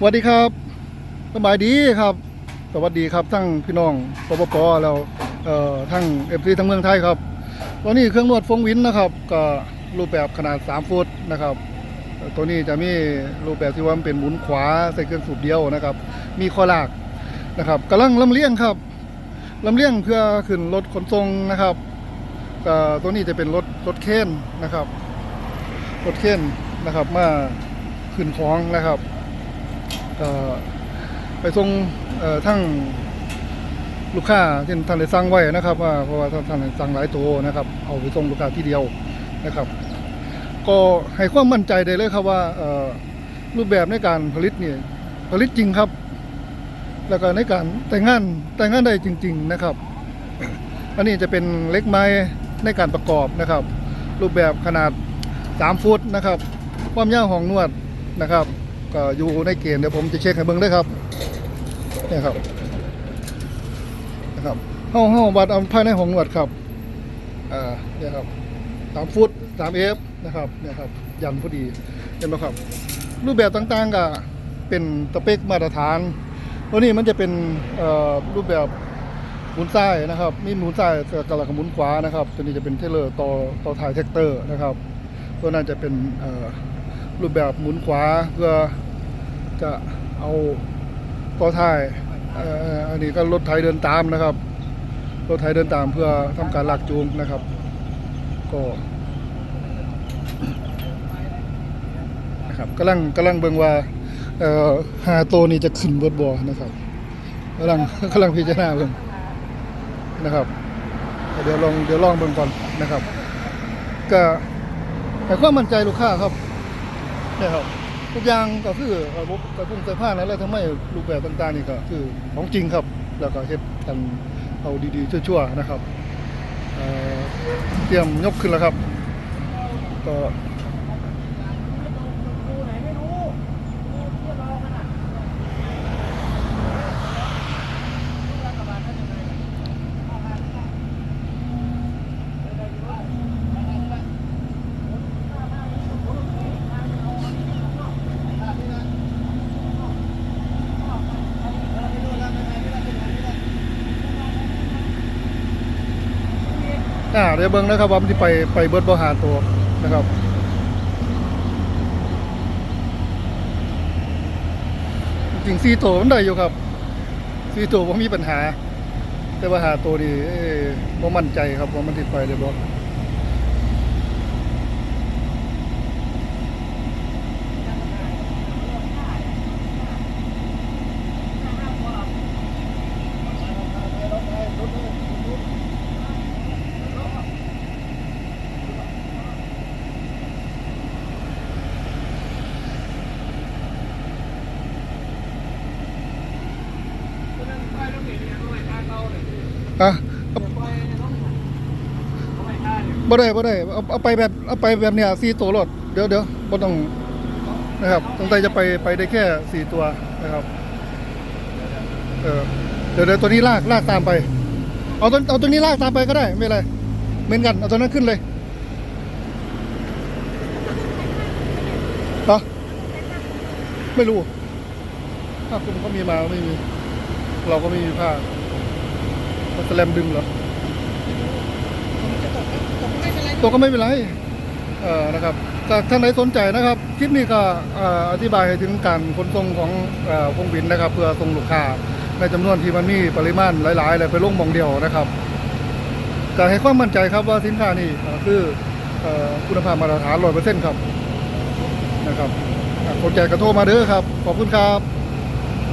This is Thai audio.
สวัสดีครับสบายดีครับ สวัสดีครับทั้งพี่น้องปปปแล้วเอ่อทั้งเอฟซีทั้งเมืองไทยครับตัวนี้เครื่องนวดฟงวินนะครับก็รูปแบบขนาด 3 ฟุตนะครับ ตัวนี้จะมีรูปแบบที่ว่ามันเป็นหมุนขวาใส่เครื่องสูบเดียวนะครับ มีข้อลากนะครับกำลังลำเลียงครับลำเลียงเพื่อขึ้นรถขนส่งนะครับตัวนี้จะเป็นรถรถเคนนะครับ รถเคนนะครับมาขึ้นของนะครับ ไปส่งทั้งลูกค้าที่ท่านได้สั่งไว้นะครับว่าเพราะว่าท่านได้สั่งหลายตัวนะครับ เอาไปส่งลูกค้าที่เดียวนะครับ ก็ให้ความมั่นใจได้เลยครับว่ารูปแบบในการผลิตเนี่ยผลิตจริงครับ แล้วก็ในการแต่งงานแต่งงานได้จริง ๆนะครับ อันนี้จะเป็นเล็กไม้ในการประกอบนะครับ รูปแบบขนาด 3 ฟุตนะครับ ความยาวของนวดนะครับ ก็อยู่ในเกณฑ์เดี๋ยวผมจะเช็คให้เบิ่งด้วยครับนี่ครับนะครับห้องห้องวัดเอาภายในของนวดครับอ่าเนี่ยครับสามฟุตสามเอฟนะครับเนี่ยครับยันพอดีเห็นไหมครับ รูปแบบต่างๆก็เป็นสเปคมาตรฐานตัวนี้มันจะเป็นรูปแบบหมุนซ้ายนะครับมีหมุนซ้ายกับหลักหมุนขวานะครับตัวนี้จะเป็นเทเลอร์ต่อต่อถ่ายแท็กเตอร์นะครับตัวนั้นจะเป็นอ รูปแบบหมุนขวาเพื่อจะเอาต่อท้ายอันนี้ก็รถไถเดินตามนะครับ รถไถเดินตามเพื่อทำการลากจูงนะครับ ก็นะครับกำลังกำลังเบิ่งว่าเอ่อหาตัวนี้จะขึ้นเบิดบ่นะครับกำลังกำลังพิจารณาเบิ่งนะครับ เดี๋ยวลองเดี๋ยวลองเบิ่งก่อนนะครับ ก็ให้ความมั่นใจลูกค้าครับ นี่ยครับทุกอย่างก็คือระบบกระพุ่งสายพาอะไรทำไมรูปแบบต่างๆนี่ก็คือของจริงครับ แล้วก็เฮ็ดกันเอาดีๆชั่วๆนะครับเเตรียมยกขึ้นแล้วครับ ก็ อ่าเดี๋ยวเบิ้งนะครับว่ามันที่ไปไปเบิดบ่หาตัวนะครับจริงสี่ตวมันได้อยู่ครับซีโตวบ่มีปัญหา แต่ว่าหาตัวนี่เอ้ยบ่มั่นใจครับว่ามันสิไปเด้บ่อ่ะบ่ได้บ่ได้เอาเอาไปแบบเอาไปแบบเนี้ยสี่ตัวรถเดี๋ยวเดี๋ยวบ่ต้องนะครับตั้งใจจะไปไปได้แค่สี่ตัวนะครับเออเดี๋ยวเดี๋ยวตัวนี้ลากลากตามไป เอาตัวเอาตัวนี้ลากตามไปก็ได้ไม่เป็นไรเหมือนกันเอาตัวนั้นขึ้นเลยเหรอไม่รู้ถ้าคุณเขามีมาไม่มี เราก็ไม่มีผ้า มันสแลมดึงเหรอตกก็ไม่เป็นไรเอ่อนะครับถ้าท่านใดสนใจนะครับ คลิปนี้ก็เอ่ออธิบายให้ถึงการขนส่งของเอ่อพงบินนะครับ เพื่อส่งลูกค้าในจำนวนที่มันมีปริมาณหลายๆเลยไปลงหมองเดียวนะครับก็ให้ความมั่นใจครับว่าสินค้านี่เอ่อคือเอ่อคุณภาพมาตรฐานร้อยเปอร์เซ็นต์ครับนะครับอะสนใจก็โทรมาเด้อครับ ขอบคุณครับ